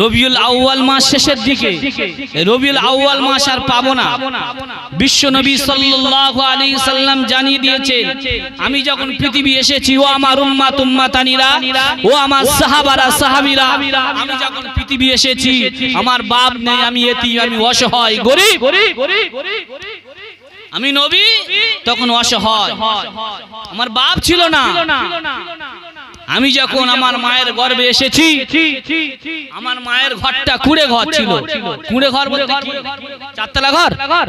রবিউল মাস শেষের দিকে। রবিউল মাস আর পাবো না। বিশ্ব নবী সাল্লাম জানিয়ে আমি যখন পৃথিবী এসেছি, ও আমার উম্মাত উম্মাতানিরা ও আমার সাহাবারা সাহাবীরা, আমি যখন পৃথিবী এসেছি, আমার বাপ নেই, আমি এতিম, আমি অসহায়, গরিব। আমি নবী, তখন অসহায়। আমার বাপ ছিল না। আমি যখন আমার মায়ের গর্ভে এসেছি আমার মায়ের ঘরটা কুড়ে ঘর ছিল। কুড়ে ঘর বলতে? চারতলা ঘর? ঘর?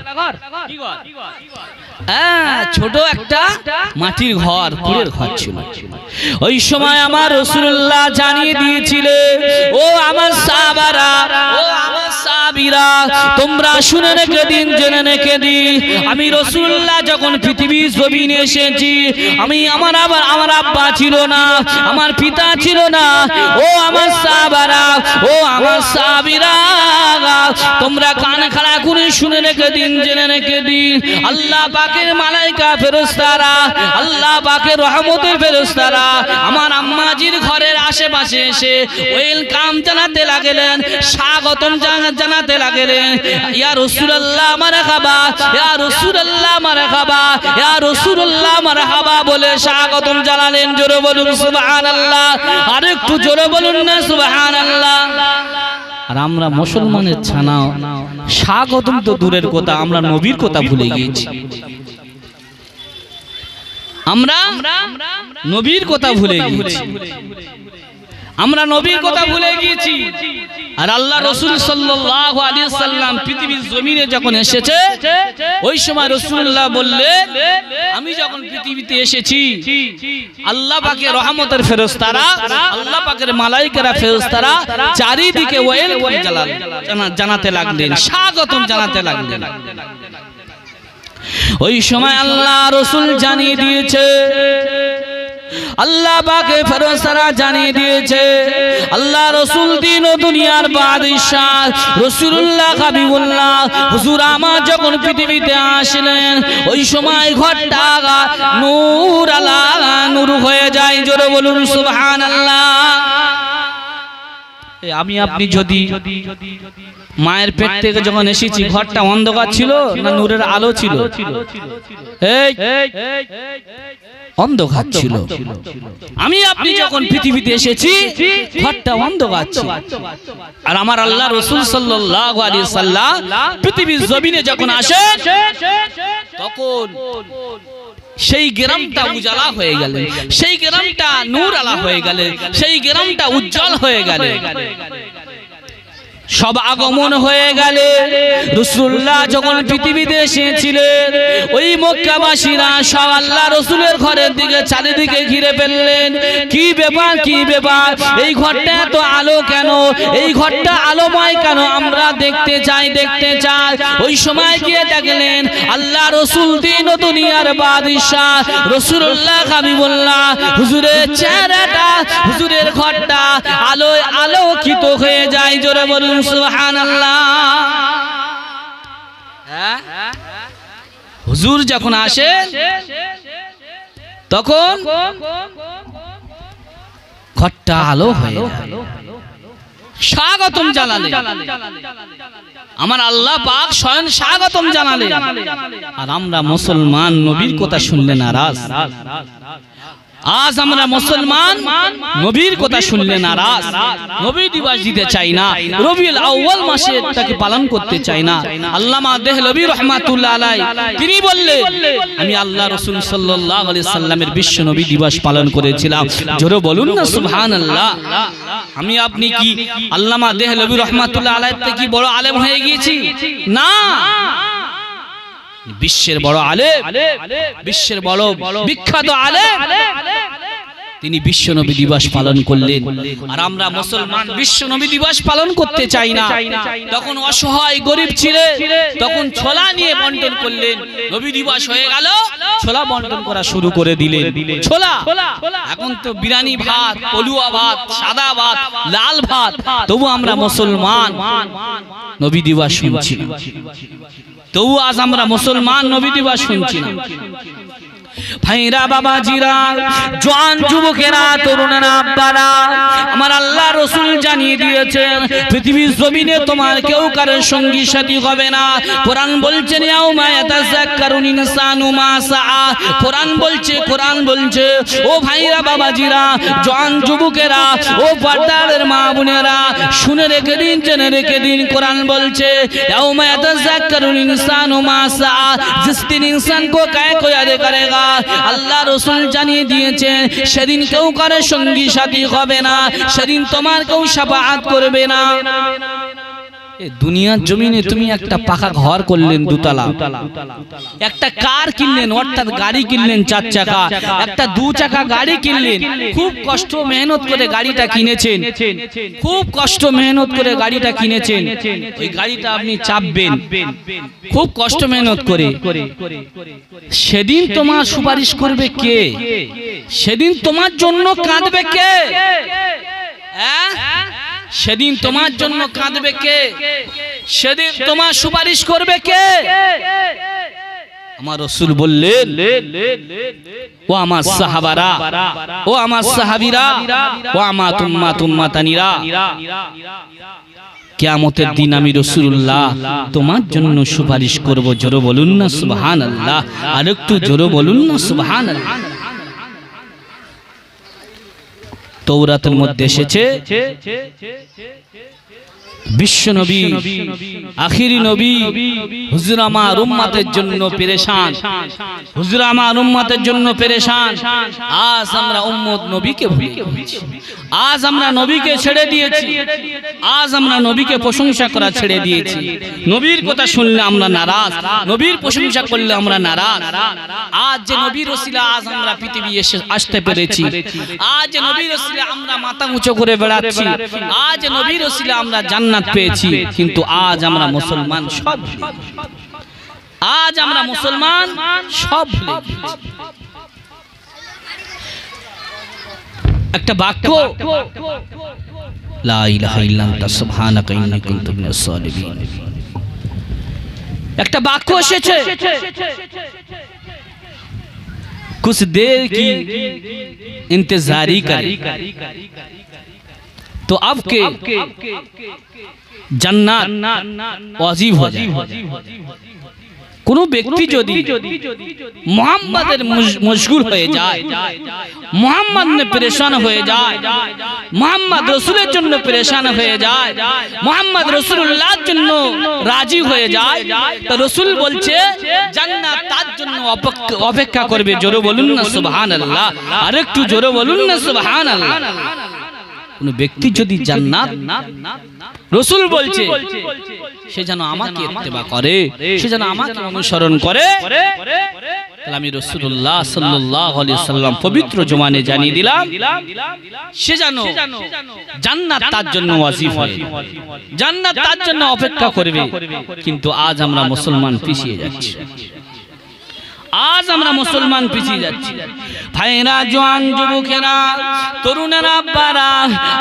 হ্যাঁ ছোট একটা মাটির ঘর কুড়ের ঘর ছিল। ওই সময় আমার রসুল্লাহ জানিয়ে দিয়েছিলে ও আমার সাহাবারা ও আমার সাহাবীরা তোমরা শুনে রেখে দিন জেনে রেখে দিন আমি রসুল্লাহ যখন পৃথিবীর জমিনে এসেছি, আমি আমার আবার আমার আব্বা ছিল না, আমার পিতা ছিল না। ও আমার সাহাবারা, ও আমার সাহাবীরা, তোমরা কান খাড়া করে শুনে রেখে দিন জেনে রেখে দিন আল্লাহ পাকের মালাইকা ফেরেশতারা, আল্লাহ পাকের রহমতের ফেরেশতারা, আমার আম্মাজির ঘরের আশেপাশে এসে ওয়েলকাম জানাতে লাগলেন, স্বাগতম জানা- জানাতে লাগলেন ইয়া রাসূলুল্লাহ, মারহাবা, ইয়া রাসূলুল্লাহ, মারহাবা, ইয়া রাসূলুল্লাহ, মারহাবা বলে স্বাগতম জানালেন। জোরে বলুন, সুবহানাল্লাহ। আর একটু জোরে বলুন না, সুবহানাল্লাহ। আর আমরা মুসলমানের ছানাও, স্বাগতম তো দূরের কথা, আমরা নবীর কথা ভুলে গিয়েছি। আমরা নবীর কথা ভুলে গিয়েছি। আমরা নবীর কথা ভুলে গিয়েছি। আর আল্লাহ রসুল সাল্লাম পৃথিবীর জমিনে যখন এসেছে, ওই সময় রসুল্লাহ বললে, আমি যখন পৃথিবীতে এসেছি, আল্লাহ পাকের রহমতের ফেরেশতারা আল্লাহ পাকের মালাইকারা ফেরেশতারা চারিদিকে ওয়েল জানাতে লাগলেন, স্বাগতম জানাতে লাগলেন। ওই সময় আল্লাহ রসুল জানিয়ে দিয়েছে আল্লাহ পাকে ফেরস্তারা জানিয়ে দিয়েছে, আল্লাহ রসুল দিন ও দুনিয়ার বাদশাহ রসুল্লাহ হাবিবুল্লাহ। হুজুর আমার যখন পৃথিবীতে আসলেন, ওই সময় ঘরটা নূর আলা নূর হয়ে যায়, জোরে বলুন সুবহান আমি আপনি যদি মায়ের পেট থেকে যখন এসেছি ঘরটা অন্ধকার ছিল না নূরের আলো ছিল? এই অন্ধকার ছিল। আমি আপনি যখন পৃথিবীতে এসেছি ঘরটা অন্ধকার ছিল। আর আমার আল্লাহ রসুল সাল্লাল্লাহু আলাইহি সাল্লাম পৃথিবীর জমিনে যখন আসে তখন সেই গ্রামটা উজালা হয়ে গেলে। সেই গ্রামটা নূর আলা হয়ে গেলে। সেই গ্রামটা উজ্জ্বল হয়ে গেলে। সব আগমন হয়ে গেলে রসুল্লাহ যখন পৃথিবীতে এসেছিলেন, ওই মক্কাবাসীরা সব আল্লাহ রসুলের ঘরের দিকে চারিদিকে ঘিরে ফেললেন। কি ব্যাপার কি ব্যাপার? এই ঘরটা এত আলো কেন? এই ঘরটা আলোময় কেন? আমরা দেখতে চাই দেখতে চাই। ওই সময় গিয়ে দেখলেন আল্লাহ রসুল দিন দুনিয়ার বাদশাহ রসুল্লাহ হাবিবুল্লাহ। হুজুরের চেহারাটা, হুজুরের ঘরটা আলোয় আলোকিত হয়ে যায়, জোরে বলুন। সুবহানাল্লাহ। হ্যাঁ? হুজুর যখন আসে, তখন ঘরটা আলো হয়ে স্বাগতম জানালে। আমার আল্লাহ পাক স্বয়ং স্বাগতম জানালে। আর আমরা মুসলমান নবীর কথা শুনলে নারাজ। আজ আমরা মুসলমান নবীর কথা শুনলে নারাজ। নবী দিবস দিতে চাই না। রবিউল আউয়াল মাসে তাকে পালন করতে চাই না। আল্লামা দেহলবী রহমাতুল্লাহ আলাই তিনি বললেন আমি আল্লাহ রাসূল সাল্লাল্লাহু আলাইহি সাল্লামের বিশ্ব নবী দিবস পালন করেছিলাম। জোরে বলুন না সুবহানাল্লাহ। আমি আপনি কি আল্লামা দেহলবী রহমাতুল্লাহ আলাই থেকে কি বড় আলেম হয়ে গিয়েছি। না। বিশ্বের বড় আলেম, বিশ্বের বড় বিখ্যাত আলেম। তিনি বিশ্ব নবী দিবস পালন করলেন। আর আমরা মুসলমান বিশ্ব নবী দিবস পালন করতে চাই না। তখন অসহায় গরিব ছিলেন তখন ছোলা নিয়ে বন্টন করলেন। নবী দিবস হয়ে গেল, ছোলা বন্টন করা শুরু করে দিলেন। ছোলা, এখন তো বিরিয়ানি ভাত, পলুয়া ভাত, সাদা ভাত, লাল ভাত, তবু আমরা মুসলমান। নবী দিবস শুনছি তবু আজ আমরা মুসলমান নবী দিবস শুনছি না। ভাইরা বাবাজিরা জোয়ান যুবকেরা তরুণেরা আব্বারা আমার আল্লাহ রসুল জানিয়ে দিয়েছেন পৃথিবীর জমিনে তোমার কেউ কারোর সঙ্গী সাথী হবে না কোরআন বলছেন ইয়াউমা ইয়াতাযাক্কারুল ইনসানু মা সাআ কোরআন বলছে কোরআন বলছে ও ভাইরা বাবাজিরা জোয়ান যুবকেরা ও পর্দারের মা বোনেরা শুনে রেখে দিন জেনে রেখে দিন কোরআন বলছে ইয়াউমা ইয়াতাযাক্কারুল ইনসানু মা সাআ जिस दिन इंसान को काय को याद करेगा আল্লাহ রসুল জানিয়ে দিয়েছে, সেদিন কেউ কারও সঙ্গী সাথী হবে না, সেদিন তোমার কেউ সাফাত করবে না। দুনিয়ার জমিনে তুমি একটা পাকা ঘর করলেন দুতলা। একটা কার কিনলেন, অর্থাৎ গাড়ি কিনলেন চার চাকা। একটা দু চাকা গাড়ি কিনলেন। খুব কষ্ট মেহনত করে গাড়িটা কিনেছেন। খুব কষ্ট মেহনত করে গাড়িটা কিনেছেন। ওই গাড়িটা আপনি চাপবেন। খুব কষ্ট মেহনত করে। সেদিন তোমার সুপারিশ করবে কে? সেদিন তোমার জন্য কাঁদবে কে? হ্যাঁ? সেদিন তোমার জন্য কাঁদবে কে? সেদিন তোমার সুপারিশ করবে কে? আমার রসুল বললেন ও আমার সাহাবারা ও আমার সাহাবিরা ও আমার তুম্মা তুম্মা তানিরা কেয়ামতের দিন আমি রসুল্লাহ তোমার জন্য সুপারিশ করব। জোরো বলুন না সুবহান আল্লাহ আর একটু জোরো বলুন না সুবহান আল্লাহ তৌরাতের মধ্যে এসেছে। বিশ্ব নবী আখিরি নবী, হুজুর আমার উম্মাতের জন্য পেরেশান। হুজুর আমার উম্মাতের জন্য পেরেশান। আজ আমরা উম্মত নবীকে ভুলে গেছি আজ আমরা নবীকে ছেড়ে দিয়েছি। আজ আমরা নবীকে প্রশংসা করা ছেড়ে দিয়েছি। নবীর কথা শুনলে আমরা নারাজ। নবীর প্রশংসা করলে আমরা নারাজ। আজ যে নবীর ওসিলা আজ আমরা পৃথিবী এসে আসতে পেরেছি। আজ নবীর ওসিলা আমরা মাথা উঁচু করে বেড়াচ্ছি। আজ নবীর ওসিলা আমরা জান্নাত পেয়েছি কিন্তু আজ আমরা মুসলমান সব ভুলে গেছি। আজ আমরা মুসলমান সব ভুলে গেছি। একটা বাক্য লা ইলাহা ইল্লা আনতা সুবহানাকা ইন্নী কুনতু মিনাস সালিমিন একটা বাক্য এসেছে कुछ देर की इंतजारी करे तो अब के জান্নাত অজীব হয়ে যায় কোন ব্যক্তি যদি মোহাম্মদের মুশ- মশগুল হয়ে যায় মোহাম্মদ নে পরেশান হয়ে যায় মোহাম্মদ রসুলের জন্য পরেশান হয়ে যায় মোহাম্মদ রসুল্লাহর জন্য রাজি হয়ে যায় তো রসুল বলছে জান্নাত তার জন্য অপেক্ষা- অপেক্ষা করবে জোরে বলুন না সুবহানাল্লাহ আরেকটু জোরে বলুন না সুবহানাল্লাহ কোন ব্যক্তি যদি জান্নাত রসুল বলছে, সে যেন আমাকে ইত্তেবা করে, সে যেন আমাকে অনুসরণ করে। আমি রসুল্লাহ সাল্লাহ সাল্লাম পবিত্র জমানে জানিয়ে দিলাম, সে যেন জান্নাত তার জন্য জান্নাত তার জন্য অপেক্ষা করবে, কিন্তু আজ আমরা মুসলমান পিছিয়ে যাচ্ছি। আজ আমরা মুসলমান পিছিয়ে যাচ্ছি। ভাইরা জওয়ান যুবকেরা তরুণেরা আব্বারা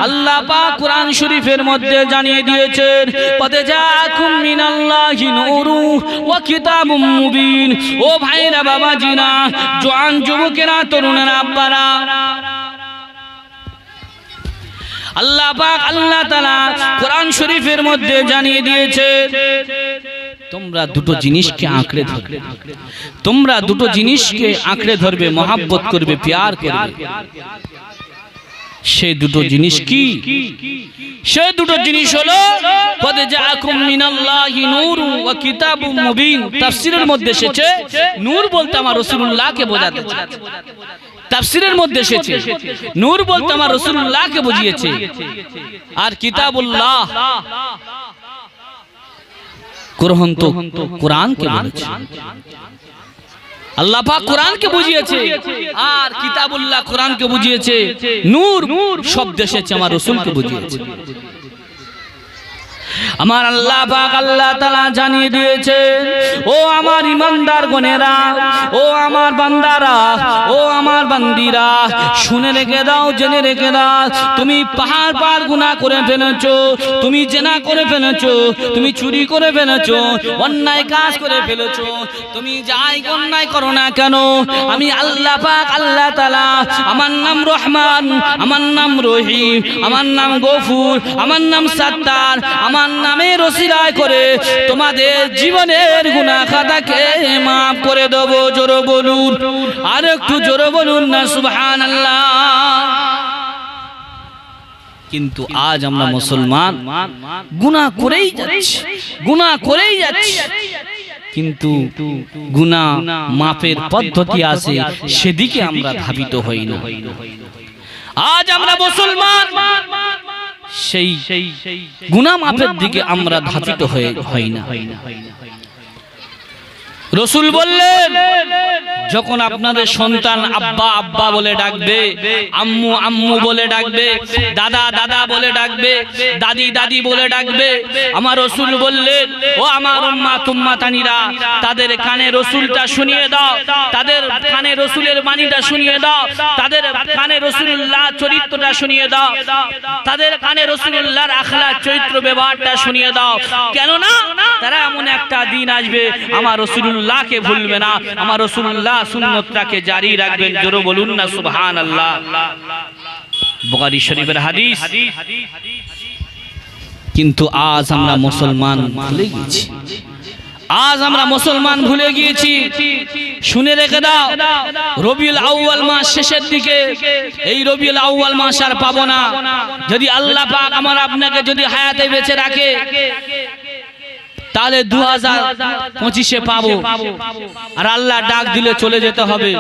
আল্লাহ পাক কোরআন শরীফের মধ্যে জানিয়ে দিয়েছেন পদে যাকুম মিনাল্লাহি নূরু ওয়া কিতাবুম মুবিন। ও ভাইরা বাবাজিরা জওয়ান যুবকেরা তরুণেরা আব্বারা। আল্লাহ পাক আল্লাহ তাআলা কোরআন শরীফের মধ্যে জানিয়ে দিয়েছে তোমরা দুটো জিনিসকে আঁকড়ে ধরবে। তোমরা দুটো জিনিসকে আঁকড়ে ধরবে মহাব্বত করবে প্যার করবে। সে দুটো জিনিস কি? সে দুটো জিনিস হলো কদ জাআকুম মিনাল্লাহি নূরু ওয়া কিতাবুম মুবিন। তাফসীরের মধ্যে এসেছে নূর বলতে আমার রাসূলুল্লাহকে বোঝাতে। চাচ্ছে তাফসীরের মধ্যে এসেছে নূর বলতে আমার রাসূলুল্লাহকে বুঝিয়েছে। আর কিতাবুল্লাহ। গ্রহণ তো কোরআনকে বলেছে। আল্লাহ পাক কোরআনকে বুঝিয়েছে। আর কিতাবুল্লাহ কোরআনকে বুঝিয়েছে। নূর সব দেশে আমার রসুলকে বুঝিয়েছে। আমার আল্লাহ পাক আল্লাহ তাআলা জানিয়ে দিয়েছে, ও আমার ইমানদার গনেরা ও আমার বান্দারা, ও আমার বান্দিরা, শুনে রেখে দাও, জেনে রেখে দাও, তুমি পাহাড় পাহাড় গুনাহ করে ফেলেছো, তুমি জেনা করে ফেলেছো, তুমি চুরি করে ফেলেছো, অন্যায় কাজ করে ফেলেছো, তুমি যাই অন্যায় করো না কেন, আমি আল্লাহ পাক আল্লাহ তাআলা, আমার নাম রহমান, আমার নাম রহিম, আমার নাম গফুর, আমার নাম সাত্তার, আমার নামে রসিলায় করে তোমাদের জীবনের গুনাহ খাতাকে মাফ করে দেবো, জোরো বলুন। আর একটু জোর বলুন না, সুবহানাল্লাহ। কিন্তু আজ আমরা মুসলমান গুনাহ করেই যাচ্ছি, গুনাহ করেই যাচ্ছি। কিন্তু গুনা মাপের পদ্ধতি আছে, সেদিকে আমরা ধাবিত হই না। আজ আমরা মুসলমান সেই গুণা মাপের দিকে আমরা ধাচিত হয়ে হয় না। রসুল বললেন, যখন আপনাদের সন্তান আব্বা আব্বা বলে ডাকবে, আম্মু আম্মু বলে ডাকবে, দাদা দাদা বলে ডাকবে, দাদি দাদি বলে ডাকবে, আমার রসুল বললেন, ও আমার উম্মা তুম্মা তানিরা, তাদের কানে রসুলটা শুনিয়ে দাও, তাদের কানে রসুলের বাণীটা শুনিয়ে দাও, তাদের কানে রসুল্লাহ চরিত্রটা শুনিয়ে দাও, তাদের কানে রসুল্লাহর আখলা চরিত্র ব্যবহারটা শুনিয়ে দাও। কেননা, তারা এমন একটা দিন আসবে, আমার রসুল্লাহকে ভুলবে না। আমার রসুল্লাহ সুন্নতটাকে জারি রাখবেন। জোরো বলুন না সুবহান আল্লাহ বুখারী শরীফের হাদিস। কিন্তু আজ আমরা মুসলমান ভুলে গেছি আজ আমরা মুসলমান ভুলে গিয়েছি। শুনে রেখে দাও, রবিউল আউয়াল মাস শেষের দিকে এই রবিউল আউয়াল মাস আর পাবো না। যদি আল্লাহ পাক আমার আপনাকে যদি হায়াতে বেঁচে রাখে তাহলে দু হাজার পঁচিশে পাবো। আর আল্লাহ ডাক দিলে চলে যেতে হবে।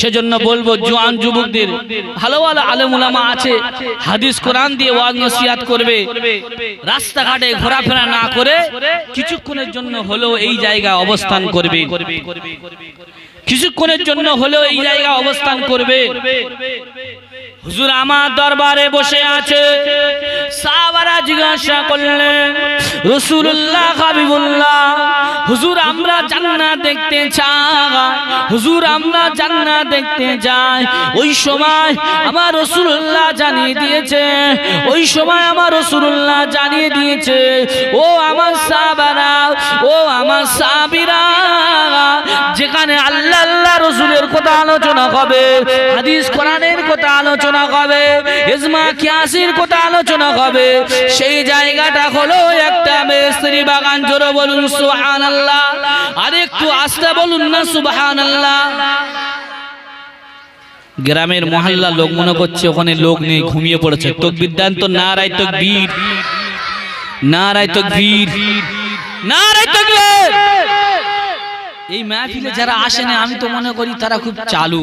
সেজন্য বলব জোয়ান যুবকদের ভালো ভালো আলেমুলামা আছে হাদিস কোরআন দিয়ে ওয়াজ নসিহাত করবে। রাস্তাঘাটে ঘোরাফেরা না করে কিছুক্ষণের জন্য হলেও এই জায়গায় অবস্থান করবে। কিছুক্ষণের জন্য হলেও এই জায়গা অবস্থান করবে। হুজুর আমার দরবারে বসে আছে। জিজ্ঞাসা করলেন রসুল্লাহ হাবিবুল্লাহ, হুজুর আমরা দেখতে চাই। হুজুর আমরা দেখতে যাই। ওই সময় আমার রসুল্লাহ জানিয়ে দিয়েছে, ওই সময় আমার রসুল্লাহ জানিয়ে দিয়েছে, ও আমার সাহাবারা, ও আমার সাবিরা যেখানে আল্লাহ আল্লাহ রসুলের কথা আলোচনা হবে, হাদিস কোরআনের কথা আলোচনা হবে, ইজমা কিয়াসির কথা আলোচনা হবে। সেই জায়গাটা হলো একটা বেস্ত্রী বাগান, জোরে বলুন, সুবহানাল্লাহ। আর একটু আস্তে বলুন না, সুবহানাল্লাহ। গ্রামের মহল্লা লোক মনে করছে ওখানে লোক নেই, ঘুমিয়ে পড়েছে। তকবির দেন তো নারায় তকবীর। নারায় তকবীর। নারায় তকবীর। এই মাহফিলে যারা আসে না আমি তো মনে করি তারা খুব চালু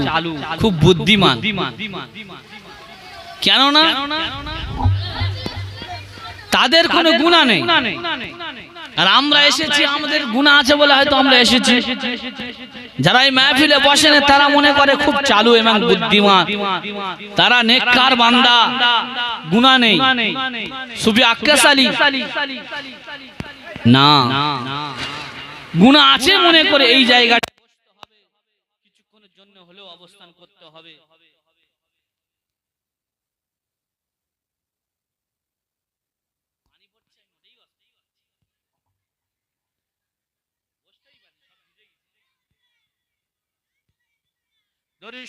খুব বুদ্ধিমান। কেন না তাদের কোনো গুণা নেই। আর আমরা এসেছি আমাদের গুণা আছে বলে হয়তো আমরা এসেছি। যারা এই মাহফিলে বসে না তারা মনে করে খুব চালু এবং বুদ্ধিমান। তারা নেককার বান্দা। গুণা নেই। সুফি আক্কাস আলী। না। গুণা আছে মনে করে এই জায়গাটা। কিছুক্ষণের জন্য হলেও অবস্থান করতে হবে।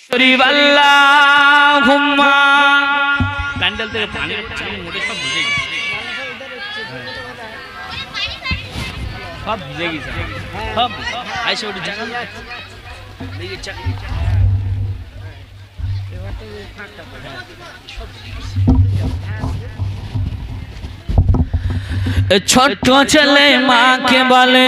শরীফ আল্লাহুম্মা। প্যান্ডেল থেকে পানি হচ্ছে আমি মোটে সব ভিজে গেছি সব ভিজে গেছে সব আইসে ওটি জায়গা লেগে চাক ছোট্ট ছেলে মাকে বলে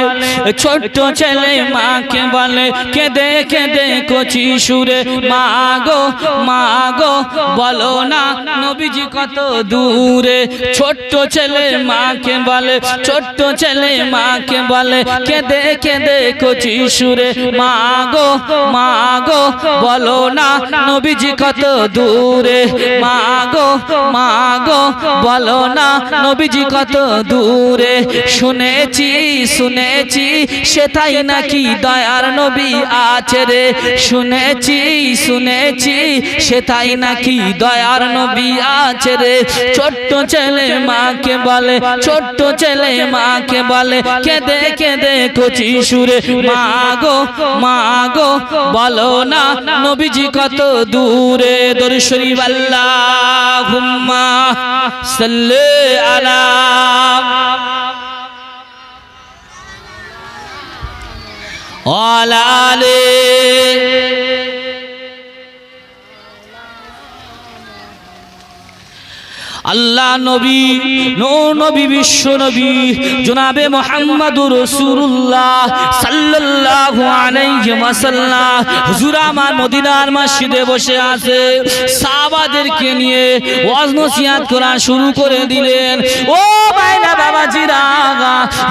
ছোট্ট ছেলে মাকে বলে, কেঁদে কেঁদে কচি সুরে মাগো মাগো বলো না নবীজি কত দূরে? ছোট্ট ছেলে মাকে বলে, ছোট্ট ছেলে মাকে বলে, কেঁদে কেঁদে কচি সুরে মাগো মাগো বলো না নবীজি কত দূরে? মাগো মাগো বলো না নবীজি কত দূরে শুনেছি শুনেছি সেটাই নাকি দয়ার নবী আছে রে। শুনেছি শুনেছি সেটাই নাকি দয়ার নবী আছে রে। ছোট্ট ছেলে মাকে বলে, ছোট্ট ছেলে মাকে বলে, কেঁদে কেঁদে কচি সুরে মাগো মাগো বলো না নবীজি কত দূরে? দর্শনী আল্লাহ সাল্লে আলা ওয়ালালে আল্লাহ নবী নো নবী, বিশ্ব নবী, জনাবে মোহাম্মদুর রাসূলুল্লাহ সাল্লাল্লাহু আলাইহি ওয়াসাল্লাম। হুজুর আমার মদিনার মসজিদে বসে আছে। সাহাবাদেরকে নিয়ে ওয়াজ করা শুরু করে দিলেন। ও ভাইরা বাবাজিরা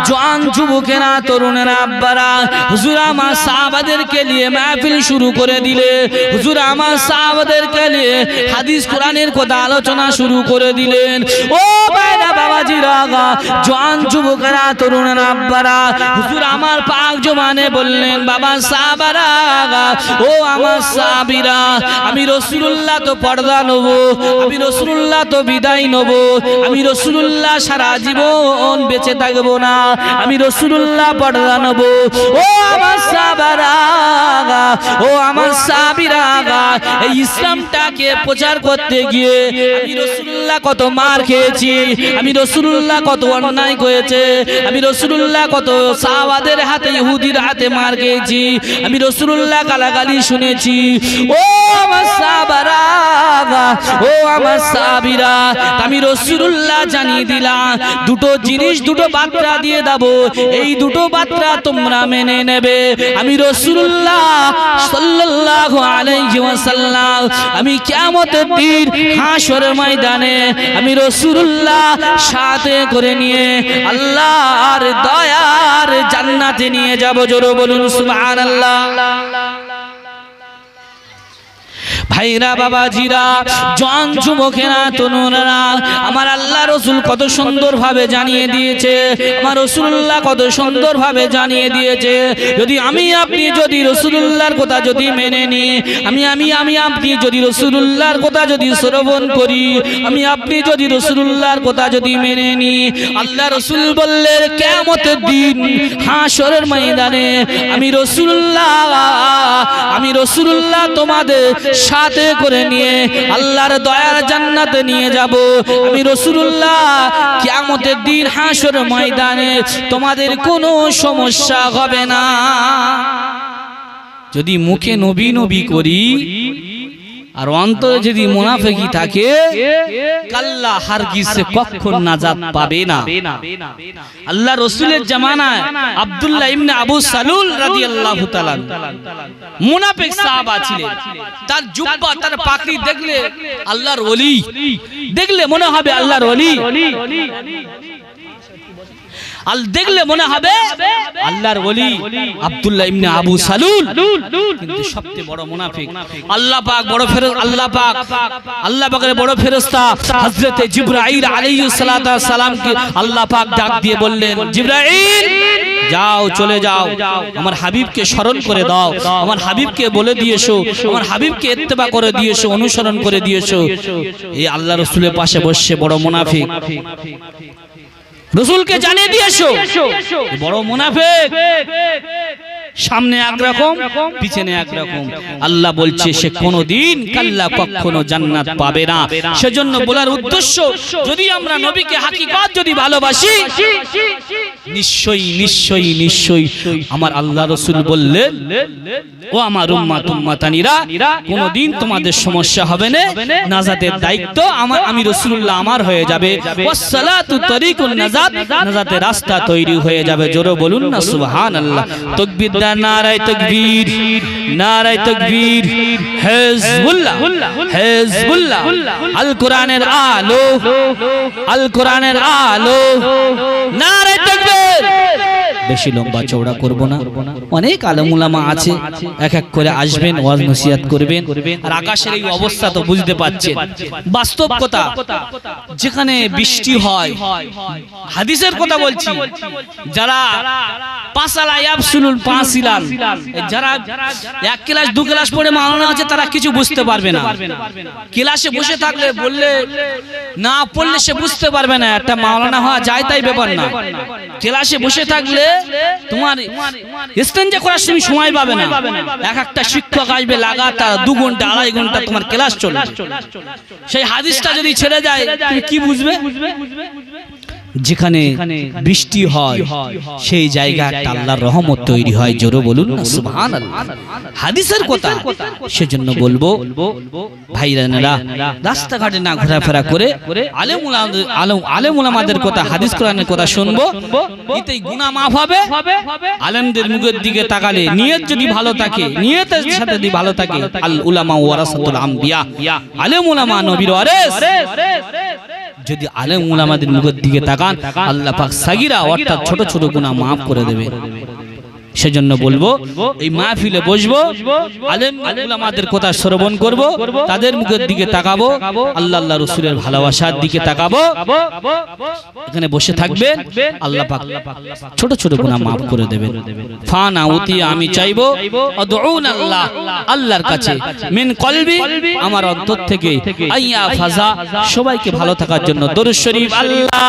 জওয়ান যুবকেরা, তরুণেরা, আব্বারা, হুজুর আমার সাহাবাদেরকে নিয়ে মাহফিল শুরু করে দিলে। হুজুর আমার সাহাবাদেরকে নিয়ে হাদিস কোরআনের কথা আলোচনা শুরু করে দিলেন। ও আমি রসুল্লাহ তো পর্দা নেব, আমি রসুল্লাহ তো বিদায় আমি রসুল্লাহ সারা জীবন বেঁচে থাকব না, আমি রসুল্লাহ পর্দা ও আমার সাহাবারা ও আমার এই ইসলামটাকে প্রচার করতে গিয়ে আমি রসুল্লাহ কত মার খেয়েছি, আমি রসুল্লাহ কত অন্যায় করেছে। আমি রসুল্লাহ কত সাহাবাদের হাতে, ইহুদির হাতে মার খেয়েছি। আমি রসুল্লাহ গালাগালি শুনেছি। ও আমার সাহাবারা, ও আমার সাহাবীরা আমি রসুল্লাহ জানিয়ে দিলাম, দুটো জিনিস, দুটো বার্তা দিয়ে দেব। এই দুটো বার্তা তোমরা মেনে নেবে। আমি রসুল্লাহ সাল্লাল্লাহু আলাইহি ওয়াসাল্লাম, আমি কিয়ামতের দিন হাসরের ময়দানে, আমি রসুল্লাহ সাথে করে নিয়ে আল্লাহর দয়ার জান্নাতে নিয়ে যাব। জোরো বলুন সুবহানাল্লাহ। ভাইরা, বাবাজিরা জন যুবকেরা তনুরা আমার আল্লাহ রসুল কত সুন্দর ভাবে জানিয়ে দিয়েছে, আমার রসুল্লাহ কত সুন্দর ভাবে জানিয়ে দিয়েছে, যদি আমি, আপনি যদি রসুল্লাহর কথা যদি মেনে নি, আমি আমি আমি, আপনি যদি রসুল্লাহর কথা যদি শ্রবণ করি, আমি, আপনি যদি রসুল্লাহর কথা যদি মেনে নি, আল্লাহ রসুল বললেন কেমতের দিন হাসরের ময়দানে আমি রসুল্লাহ আমি রসুল্লাহ তোমাদের সাথে করে নিয়ে আল্লাহর দয়ার জান্নাতে নিয়ে যাব। আমি রসুল্লাহ কিয়ামতের দিন হাসর ময়দানে তোমাদের কোনো সমস্যা হবে না। যদি মুখে নবী নবী করি আর অন্তরে যদি মুনাফেকি থাকে কাল্লা হারগিজ সে কখন নাজাত পাবে না। আল্লাহ রসুলের জামানায় আব্দুল্লাহ ইবনে আবু সালুল রাদিয়াল্লাহু তাআলা মুনাফিক সাহাবা ছিলেন। তার জুব্বা তার পাকড়ি দেখলে আল্লাহর ওলি। দেখলে মনে হবে আল্লাহর ওলি। আল দেখলে মনে হবে আল্লাহর ওলি আব্দুল্লাহ ইবনে আবু সালুল। কিন্তু সবচেয়ে বড় মুনাফিক আল্লাহ পাক বড় ফেরত আল্লাহ পাক আল্লাহ পাকের বড় ফেরেশতা হযরতে জিবরাইল আলাইহিস সালাতু সালামকে আল্লাহ পাক ডাক দিয়ে বললেন, জিবরাইল, যাও, চলে যাও। আমার হাবিবকে স্মরণ করে দাও। আমার হাবিবকে বলে দিয়েছ। আমার হাবিবকে ইত্তেবা করে দিয়েছ, অনুসরণ করে দিয়েছ। এই আল্লাহ রসুলের পাশে বসে বড় মুনাফিক। রসুলকে জানিয়ে দিয়েছ। বড় মুনাফিক। সামনে একরকম পিছনে একরকম আল্লাহ বলছে সে কোনোদিন কাল্লা কখনো জান্নাত পাবে না। সেজন্য বলার উদ্দেশ্য যদি আমরা নবীকে হাকিকত যদি ভালোবাসি নিশ্চয়ই নিশ্চয়ই নিশ্চয়ই আমার আল্লাহ রসুল বললেন ও আমার উম্মাত উম্মাতানিরা কোনোদিন তোমাদের সমস্যা হবে না নাজাতের দায়িত্ব আমার আমি রসুল্লাহ আমার হয়ে যাবে। ওয়াসসালাতু তরিকুন নাজাত নাজাতের রাস্তা তৈরি হয়ে যাবে। জোরে বলুন না সুবহানাল্লাহ। তাকবীর দা নারায়ে তাকবীর নারায়ে তাকবীর হিজবুল্লাহ হিজবুল্লাহ আল কোরআনের আলো আল কোরআনের আলো নারায়ে তাকবীর বেশি লম্বা চৌড়া করব না। অনেক আলমুলামা আছে। এক এক করে আসবেন ওয়াজ নসিহাত করবেন। আর আকাশের এই অবস্থা তো বুঝতে পারছেন বাস্তব কথা যেখানে বৃষ্টি হয় হাদিসের কথা বলছি। যারা পাঁচালা ইয়াবসুলুল পাঁচিলাল যারা এক ক্লাস দু ক্লাস পড়ে মাওলানা আছে তারা কিছু বুঝতে পারবে না। ক্লাসে বসে থাকলে বললে না পড়লে সে বুঝতে পারবে না একটা মাওলানা হওয়া যায় তাই ব্যাপার না। ক্লাসে বসে থাকলে তোমার তুমি সময় পাবে না। এক একটা শিক্ষক আসবে দু ঘণ্টা, আড়াই ঘণ্টা তোমার ক্লাস চলে সেই হাদিসটা যদি ছেড়ে যায় কি বুঝবে? যেখানে বৃষ্টি হয় সেই জায়গা একটা আল্লাহর রহমত তৈরি হয় জোরে বলুন না সুবহানাল্লাহ। হাদিসের কথা। সেজন্য বলব ভাইরানেরা রাস্তাঘাটে না ঘোরাফেরা করে আলেম আলেম উলামাদের কথা হাদিস কোরআনের কথা শুনব। এতেই গুনাহ মাফ হবে। আলেমদের মুখের দিকে তাকালে নিয়ত যদি ভালো থাকে নিয়তের সাথে যদি ভালো থাকে আল উলামা ওয়ারাসাতুল আম্বিয়া। আলেম উলামা নবীর ওয়ারিস। যদি আলেম উলামাদের মুখের দিকে তাকান, আল্লাহ পাক সাগিরা, অর্থাৎ ছোট ছোট গুনাহ মাফ করে দেবে। সেজন্য বলব এই মাহফিলে বসবো আলেম উলামাদের কথা শ্রবণ করব তাদের মুখের দিকে তাকাবো আল্লাহ আল্লাহ রসুলের ভালোবাসার দিকে তাকাবো এখানে বসে থাকবেন আল্লাহ পাক ছোট ছোট গুনাহ মাফ করে দেবেন। ফানা উতি আমি চাইব অদউন আল্লাহ আল্লাহর কাছে। মিন কলবি আমার অন্তর থেকে আইয়া ফাজা। সবাইকে ভালো থাকার জন্য দরুদ শরীফ। আল্লাহ।